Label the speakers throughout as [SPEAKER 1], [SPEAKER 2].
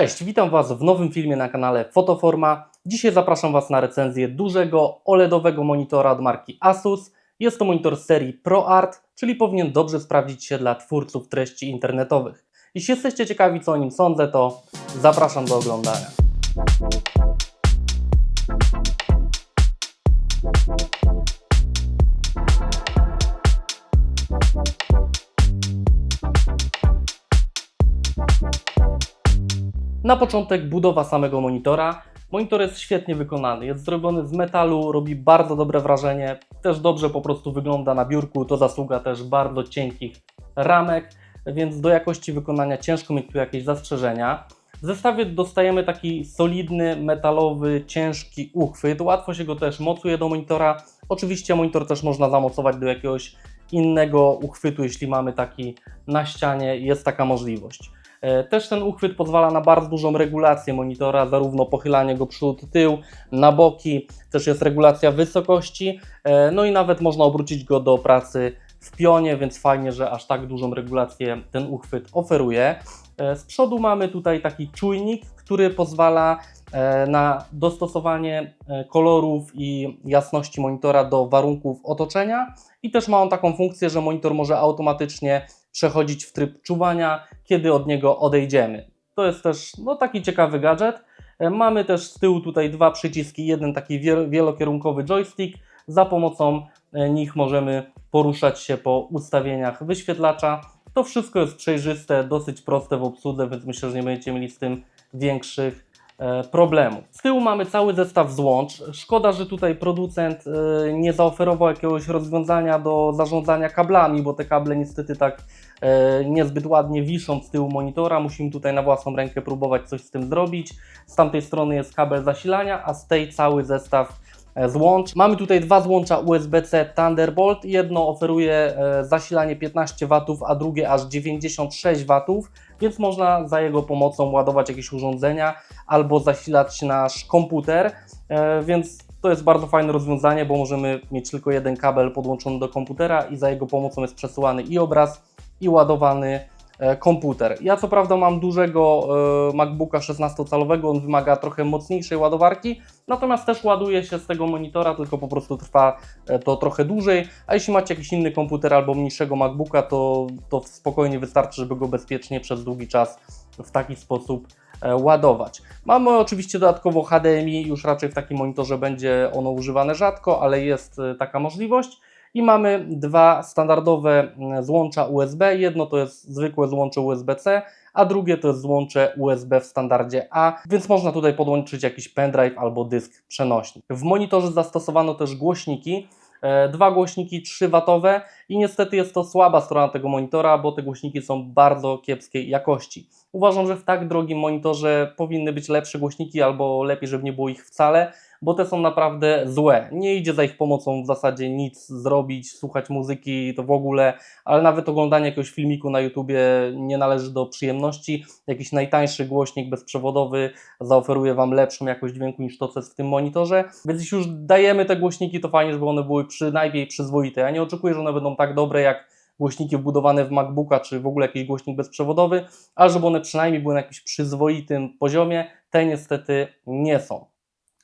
[SPEAKER 1] Cześć, witam Was w nowym filmie na kanale Fotoforma. Dzisiaj zapraszam Was na recenzję dużego OLEDowego monitora od marki Asus. Jest to monitor serii ProArt, czyli powinien dobrze sprawdzić się dla twórców treści internetowych. Jeśli jesteście ciekawi co o nim sądzę, to zapraszam do oglądania. Na początek budowa samego monitora. Monitor jest świetnie wykonany, jest zrobiony z metalu, robi bardzo dobre wrażenie, też dobrze po prostu wygląda na biurku, to zasługa też bardzo cienkich ramek, więc do jakości wykonania ciężko mieć tu jakieś zastrzeżenia. W zestawie dostajemy taki solidny, metalowy, ciężki uchwyt, łatwo się go też mocuje do monitora. Oczywiście monitor też można zamocować do jakiegoś innego uchwytu, jeśli mamy taki na ścianie, jest taka możliwość. E, Też ten uchwyt pozwala na bardzo dużą regulację monitora, zarówno pochylanie go przód, tył, na boki, też jest regulacja wysokości, e, no i nawet można obrócić go do pracy w pionie, więc fajnie, że aż tak dużą regulację ten uchwyt oferuje. E, Z przodu mamy tutaj taki czujnik, który pozwala na dostosowanie kolorów i jasności monitora do warunków otoczenia i też ma on taką funkcję, że monitor może automatycznie przechodzić w tryb czuwania, kiedy od niego odejdziemy. To jest też no, taki ciekawy gadżet. E, Mamy też z tyłu tutaj dwa przyciski, jeden taki wiel- wielokierunkowy joystick. Za pomocą e, nich możemy poruszać się po ustawieniach wyświetlacza. To wszystko jest przejrzyste, dosyć proste w obsłudze, więc myślę, że nie będziecie mieli z tym większych e, problemów. Z tyłu mamy cały zestaw złącz. Szkoda, że tutaj producent e, nie zaoferował jakiegoś rozwiązania do zarządzania kablami, bo te kable niestety tak e, niezbyt ładnie wiszą z tyłu monitora. Musimy tutaj na własną rękę próbować coś z tym zrobić. Z tamtej strony jest kabel zasilania, a z tej cały zestaw złącz. Mamy tutaj dwa złącza USB-C Thunderbolt. Jedno oferuje zasilanie 15 W, a drugie aż 96 W, więc można za jego pomocą ładować jakieś urządzenia albo zasilać nasz komputer, e, więc to jest bardzo fajne rozwiązanie, bo możemy mieć tylko jeden kabel podłączony do komputera i za jego pomocą jest przesyłany i obraz, i ładowany komputer. Ja co prawda mam dużego e, MacBooka 16-calowego, on wymaga trochę mocniejszej ładowarki, natomiast też ładuje się z tego monitora, tylko po prostu trwa e, to trochę dłużej, a jeśli macie jakiś inny komputer albo mniejszego MacBooka, to, to spokojnie wystarczy, żeby go bezpiecznie przez długi czas w taki sposób e, ładować. Mamy oczywiście dodatkowo HDMI, już raczej w takim monitorze będzie ono używane rzadko, ale jest e, taka możliwość. I mamy dwa standardowe mm, złącza USB. Jedno to jest zwykłe złącze USB-C, a drugie to jest złącze USB w standardzie A, więc można tutaj podłączyć jakiś pendrive albo dysk przenośny. W monitorze zastosowano też głośniki. e, Dwa głośniki 3W i niestety jest to słaba strona tego monitora, bo te głośniki są bardzo kiepskiej jakości. Uważam, że w tak drogim monitorze powinny być lepsze głośniki, albo lepiej, żeby nie było ich wcale, bo te są naprawdę złe. Nie idzie za ich pomocą w zasadzie nic zrobić, słuchać muzyki to w ogóle, ale nawet oglądanie jakiegoś filmiku na YouTubie nie należy do przyjemności. Jakiś najtańszy głośnik bezprzewodowy zaoferuje Wam lepszą jakość dźwięku niż to, co jest w tym monitorze. Więc jeśli już dajemy te głośniki, to fajnie, żeby one były przynajmniej przyzwoite. Ja nie oczekuję, że one będą tak dobre jak głośniki wbudowane w MacBooka, czy w ogóle jakiś głośnik bezprzewodowy, ale żeby one przynajmniej były na jakimś przyzwoitym poziomie, te niestety nie są.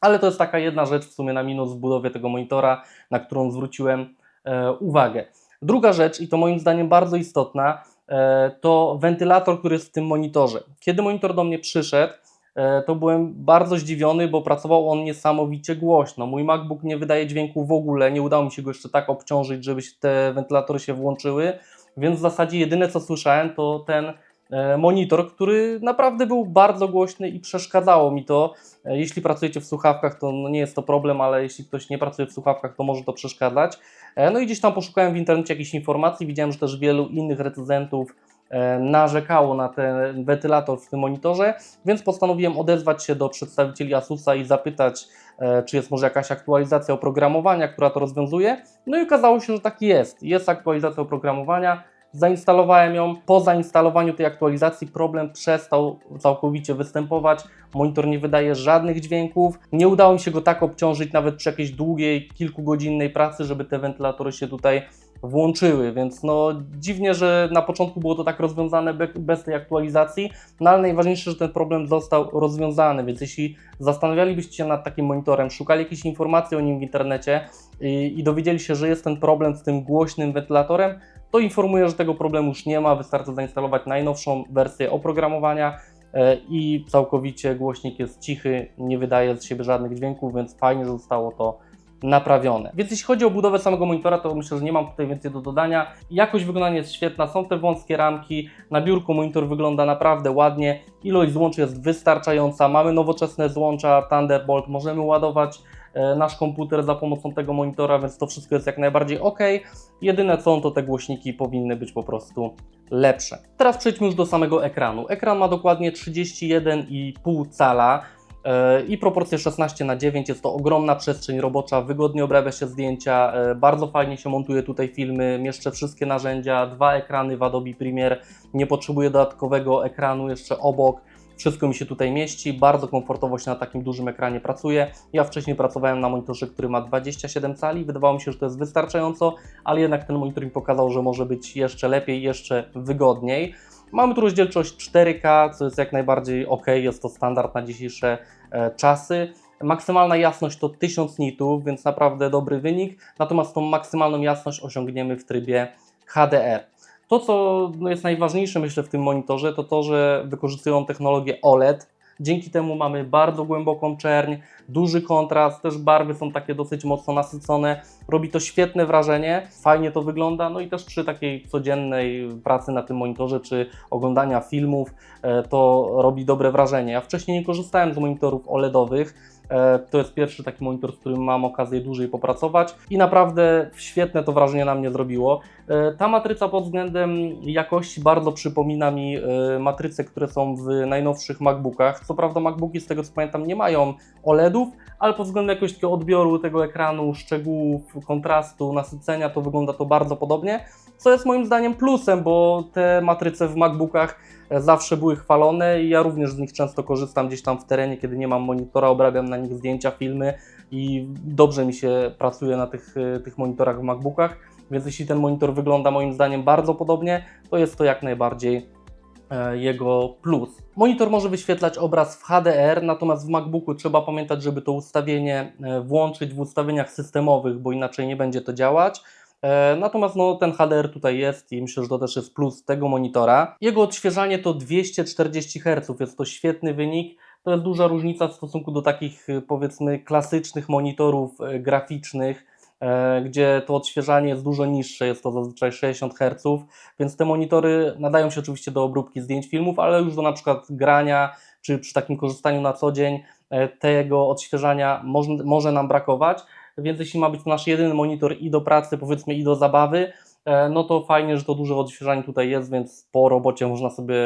[SPEAKER 1] Ale to jest taka jedna rzecz w sumie na minus w budowie tego monitora, na którą zwróciłem e, uwagę. Druga rzecz, i to moim zdaniem bardzo istotna, e, to wentylator, który jest w tym monitorze. Kiedy monitor do mnie przyszedł, e, to byłem bardzo zdziwiony, bo pracował on niesamowicie głośno. Mój MacBook nie wydaje dźwięku w ogóle, nie udało mi się go jeszcze tak obciążyć, żeby te wentylatory się włączyły, więc w zasadzie jedyne co słyszałem to ten monitor, który naprawdę był bardzo głośny i przeszkadzało mi to. E, Jeśli pracujecie w słuchawkach, to no nie jest to problem, ale jeśli ktoś nie pracuje w słuchawkach, to może to przeszkadzać. E, No i gdzieś tam poszukałem w internecie jakichś informacji, widziałem, że też wielu innych recenzentów e, narzekało na ten wentylator w tym monitorze, więc postanowiłem odezwać się do przedstawicieli Asusa i zapytać, e, czy jest może jakaś aktualizacja oprogramowania, która to rozwiązuje. No i okazało się, że tak jest. Jest aktualizacja oprogramowania. Zainstalowałem ją. Po zainstalowaniu tej aktualizacji problem przestał całkowicie występować. Monitor nie wydaje żadnych dźwięków. Nie udało mi się go tak obciążyć nawet przy jakiejś długiej, kilkugodzinnej pracy, żeby te wentylatory się tutaj włączyły, więc no dziwnie, że na początku było to tak rozwiązane be- bez tej aktualizacji, no ale najważniejsze, że ten problem został rozwiązany, więc jeśli zastanawialibyście się nad takim monitorem, szukali jakiejś informacji o nim w internecie i, i dowiedzieli się, że jest ten problem z tym głośnym wentylatorem, to informuję, że tego problemu już nie ma, wystarczy zainstalować najnowszą wersję oprogramowania e, i całkowicie głośnik jest cichy, nie wydaje z siebie żadnych dźwięków, więc fajnie, że zostało to naprawione. Więc jeśli chodzi o budowę samego monitora, to myślę, że nie mam tutaj więcej do dodania. Jakość wykonania jest świetna, są te wąskie ramki, na biurku monitor wygląda naprawdę ładnie, ilość złączy jest wystarczająca, mamy nowoczesne złącza Thunderbolt, możemy ładować nasz komputer za pomocą tego monitora, więc to wszystko jest jak najbardziej ok. Jedyne co, to te głośniki powinny być po prostu lepsze. Teraz przejdźmy już do samego ekranu. Ekran ma dokładnie 31,5 cala e, i proporcje 16 na 9 jest to ogromna przestrzeń robocza, wygodnie obrabia się zdjęcia, e, bardzo fajnie się montuje tutaj filmy, mieszczę wszystkie narzędzia, dwa ekrany w Adobe Premiere, nie potrzebuję dodatkowego ekranu jeszcze obok. Wszystko mi się tutaj mieści, bardzo komfortowo się na takim dużym ekranie pracuje. Ja wcześniej pracowałem na monitorze, który ma 27 cali, wydawało mi się, że to jest wystarczająco, ale jednak ten monitor mi pokazał, że może być jeszcze lepiej, jeszcze wygodniej. Mamy tu rozdzielczość 4K, co jest jak najbardziej ok, jest to standard na dzisiejsze e, czasy. Maksymalna jasność to 1000 nitów, więc naprawdę dobry wynik. Natomiast tą maksymalną jasność osiągniemy w trybie HDR. To, co no, jest najważniejsze, myślę, w tym monitorze, to to, że wykorzystują technologię OLED. Dzięki temu mamy bardzo głęboką czerń, duży kontrast, też barwy są takie dosyć mocno nasycone. Robi to świetne wrażenie, fajnie to wygląda, no i też przy takiej codziennej pracy na tym monitorze czy oglądania filmów e, to robi dobre wrażenie. Ja wcześniej nie korzystałem z monitorów OLEDowych, To jest pierwszy taki monitor, z którym mam okazję dłużej popracować i naprawdę świetne to wrażenie na mnie zrobiło. E, Ta matryca pod względem jakości bardzo przypomina mi e, matryce, które są w najnowszych MacBookach. Co prawda MacBooki z tego co pamiętam nie mają OLEDów, ale pod względem jakoś takiego odbioru tego ekranu, szczegółów, kontrastu, nasycenia to wygląda to bardzo podobnie, co jest moim zdaniem plusem, bo te matryce w MacBookach zawsze były chwalone i ja również z nich często korzystam gdzieś tam w terenie, kiedy nie mam monitora, obrabiam na nich zdjęcia, filmy i dobrze mi się pracuje na tych, e, tych monitorach w MacBookach, więc jeśli ten monitor wygląda moim zdaniem bardzo podobnie, to jest to jak najbardziej e, jego plus. Monitor może wyświetlać obraz w HDR, natomiast w MacBooku trzeba pamiętać, żeby to ustawienie e, włączyć w ustawieniach systemowych, bo inaczej nie będzie to działać. E, Natomiast no, ten HDR tutaj jest i myślę, że to też jest plus tego monitora. Jego odświeżanie to 240 Hz, jest to świetny wynik. To jest duża różnica w stosunku do takich e, powiedzmy klasycznych monitorów e, graficznych, gdzie to odświeżanie jest dużo niższe, jest to zazwyczaj 60 Hz, więc te monitory nadają się oczywiście do obróbki zdjęć, filmów, ale już do na przykład grania, czy przy takim korzystaniu na co dzień tego odświeżania może, może nam brakować więc jeśli ma być to nasz jedyny monitor i do pracy, powiedzmy i do zabawy, e, no to fajnie, że to duże odświeżanie tutaj jest, więc po robocie można sobie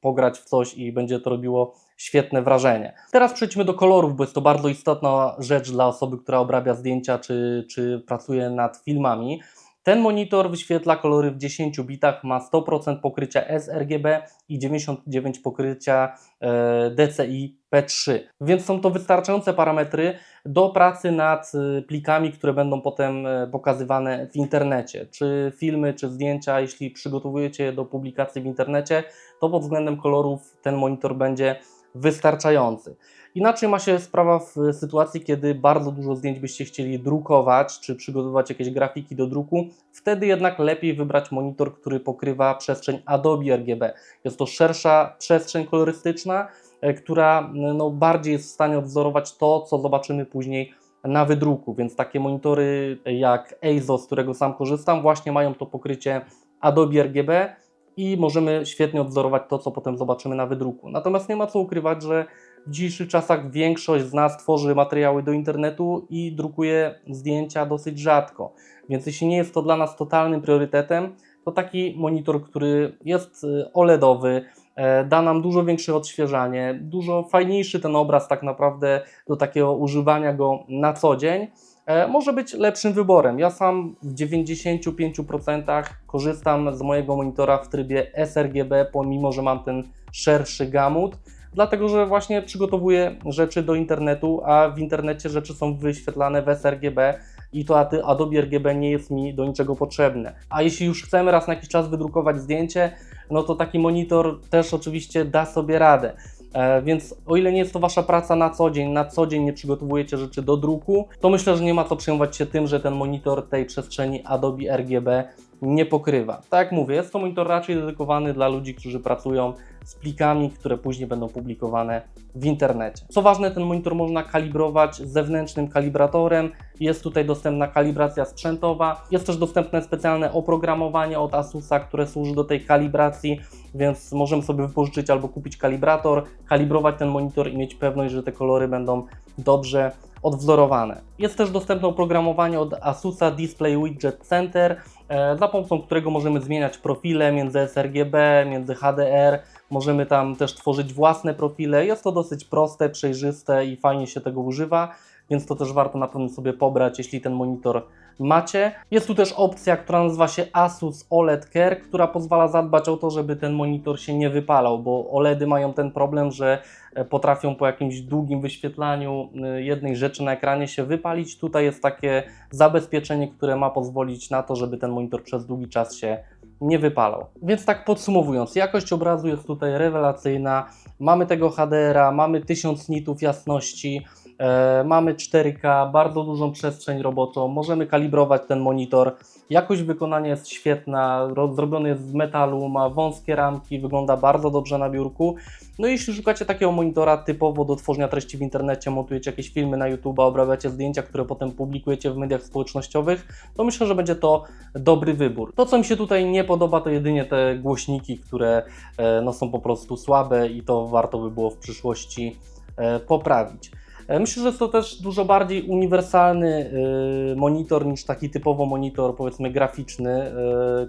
[SPEAKER 1] pograć w coś i będzie to robiło świetne wrażenie. Teraz przejdźmy do kolorów, bo jest to bardzo istotna rzecz dla osoby, która obrabia zdjęcia czy, czy pracuje nad filmami. Ten monitor wyświetla kolory w 10 bitach, ma 100% pokrycia sRGB i 99% pokrycia e, DCI P3, więc są to wystarczające parametry do pracy nad e, plikami, które będą potem e, pokazywane w internecie, czy filmy, czy zdjęcia. Jeśli przygotowujecie je do publikacji w internecie, to pod względem kolorów ten monitor będzie wystarczający. Inaczej ma się sprawa w sytuacji, kiedy bardzo dużo zdjęć byście chcieli drukować, czy przygotowywać jakieś grafiki do druku. Wtedy jednak lepiej wybrać monitor, który pokrywa przestrzeń Adobe RGB. Jest to szersza przestrzeń kolorystyczna, która no, bardziej jest w stanie odwzorować to, co zobaczymy później na wydruku, więc takie monitory jak EIZO, z którego sam korzystam, właśnie mają to pokrycie Adobe RGB i możemy świetnie odwzorować to, co potem zobaczymy na wydruku. Natomiast nie ma co ukrywać, że w dzisiejszych czasach większość z nas tworzy materiały do internetu i drukuje zdjęcia dosyć rzadko. Więc jeśli nie jest to dla nas totalnym priorytetem, to taki monitor, który jest y, OLEDowy, e, da nam dużo większe odświeżanie, dużo fajniejszy ten obraz tak naprawdę do takiego używania go na co dzień, e, może być lepszym wyborem. Ja sam w 95% korzystam z mojego monitora w trybie sRGB, pomimo że mam ten szerszy gamut, dlatego że właśnie przygotowuję rzeczy do internetu, a w internecie rzeczy są wyświetlane w sRGB i to Adobe RGB nie jest mi do niczego potrzebne. A jeśli już chcemy raz na jakiś czas wydrukować zdjęcie, no to taki monitor też oczywiście da sobie radę. E, Więc o ile nie jest to Wasza praca na co dzień, na co dzień nie przygotowujecie rzeczy do druku, to myślę, że nie ma co przejmować się tym, że ten monitor tej przestrzeni Adobe RGB nie pokrywa. Tak jak mówię, jest to monitor raczej dedykowany dla ludzi, którzy pracują z plikami, które później będą publikowane w internecie. Co ważne, ten monitor można kalibrować zewnętrznym kalibratorem. Jest tutaj dostępna kalibracja sprzętowa. Jest też dostępne specjalne oprogramowanie od Asusa, które służy do tej kalibracji, więc możemy sobie wypożyczyć albo kupić kalibrator, kalibrować ten monitor i mieć pewność, że te kolory będą dobrze odwzorowane. Jest też dostępne oprogramowanie od Asusa Display Widget Center, za pomocą którego możemy zmieniać profile między sRGB, między HDR. Możemy tam też tworzyć własne profile. Jest to dosyć proste, przejrzyste i fajnie się tego używa, więc to też warto na pewno sobie pobrać, jeśli ten monitor macie. Jest tu też opcja, która nazywa się Asus OLED Care, która pozwala zadbać o to, żeby ten monitor się nie wypalał, bo OLEDy mają ten problem, że e, potrafią po jakimś długim wyświetlaniu y, jednej rzeczy na ekranie się wypalić. Tutaj jest takie zabezpieczenie, które ma pozwolić na to, żeby ten monitor przez długi czas się nie wypalał. Więc tak podsumowując, jakość obrazu jest tutaj rewelacyjna. Mamy tego HDR-a, mamy 1000 nitów jasności, mamy 4K, bardzo dużą przestrzeń roboczą, możemy kalibrować ten monitor. Jakość wykonania jest świetna, ro- zrobiony jest z metalu, ma wąskie ramki, wygląda bardzo dobrze na biurku. No i jeśli szukacie takiego monitora typowo do tworzenia treści w internecie, montujecie jakieś filmy na YouTube, obrabiacie zdjęcia, które potem publikujecie w mediach społecznościowych, to myślę, że będzie to dobry wybór. To, co mi się tutaj nie podoba, to jedynie te głośniki, które e, no, są po prostu słabe i to warto by było w przyszłości e, poprawić. E, Myślę, że jest to też dużo bardziej uniwersalny e, monitor niż taki typowo monitor, powiedzmy, graficzny, e,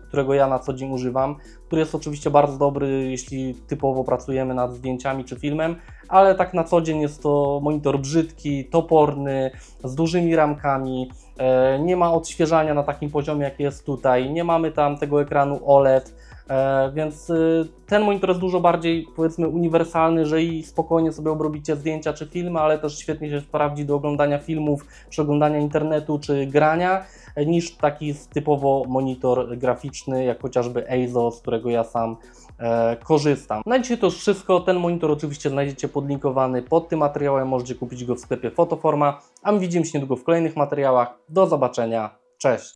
[SPEAKER 1] którego ja na co dzień używam, który jest oczywiście bardzo dobry, jeśli typowo pracujemy nad zdjęciami czy filmem, ale tak na co dzień jest to monitor brzydki, toporny, z dużymi ramkami, e, nie ma odświeżania na takim poziomie, jak jest tutaj, nie mamy tam tego ekranu OLED, więc y, ten monitor jest dużo bardziej, powiedzmy, uniwersalny, że i spokojnie sobie obrobicie zdjęcia czy filmy, ale też świetnie się sprawdzi do oglądania filmów, przeglądania internetu czy grania, e, niż taki typowo monitor graficzny, jak chociażby EIZO, z którego ja sam e, korzystam. Na dzisiaj to już wszystko. Ten monitor oczywiście znajdziecie podlinkowany pod tym materiałem. Możecie kupić go w sklepie Fotoforma. A my widzimy się niedługo w kolejnych materiałach. Do zobaczenia. Cześć!